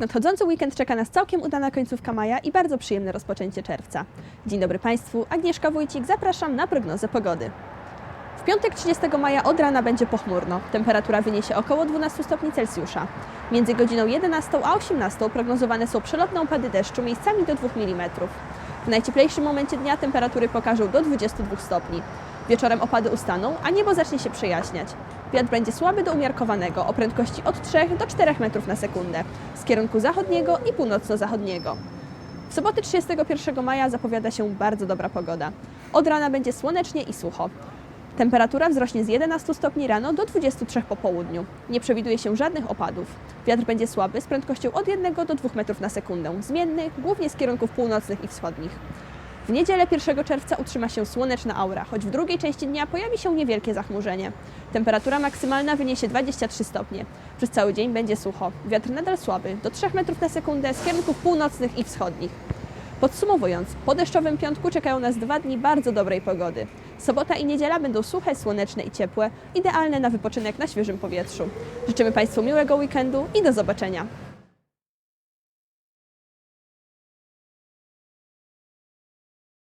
Nadchodzący weekend czeka nas całkiem udana końcówka maja i bardzo przyjemne rozpoczęcie czerwca. Dzień dobry Państwu, Agnieszka Wójcik, zapraszam na prognozę pogody. W piątek 30 maja od rana będzie pochmurno. Temperatura wyniesie około 12 stopni Celsjusza. Między godziną 11 a 18 prognozowane są przelotne opady deszczu miejscami do 2 mm. W najcieplejszym momencie dnia temperatury pokażą do 22 stopni. Wieczorem opady ustaną, a niebo zacznie się przejaśniać. Wiatr będzie słaby do umiarkowanego o prędkości od 3 do 4 metrów na sekundę z kierunku zachodniego i północno-zachodniego. W sobotę 31 maja zapowiada się bardzo dobra pogoda. Od rana będzie słonecznie i sucho. Temperatura wzrośnie z 11 stopni rano do 23 po południu. Nie przewiduje się żadnych opadów. Wiatr będzie słaby z prędkością od 1 do 2 metrów na sekundę, zmienny głównie z kierunków północnych i wschodnich. W niedzielę 1 czerwca utrzyma się słoneczna aura, choć w drugiej części dnia pojawi się niewielkie zachmurzenie. Temperatura maksymalna wyniesie 23 stopnie. Przez cały dzień będzie sucho. Wiatr nadal słaby, do 3 metrów na sekundę z kierunków północnych i wschodnich. Podsumowując, po deszczowym piątku czekają nas dwa dni bardzo dobrej pogody. Sobota i niedziela będą suche, słoneczne i ciepłe, idealne na wypoczynek na świeżym powietrzu. Życzymy Państwu miłego weekendu i do zobaczenia.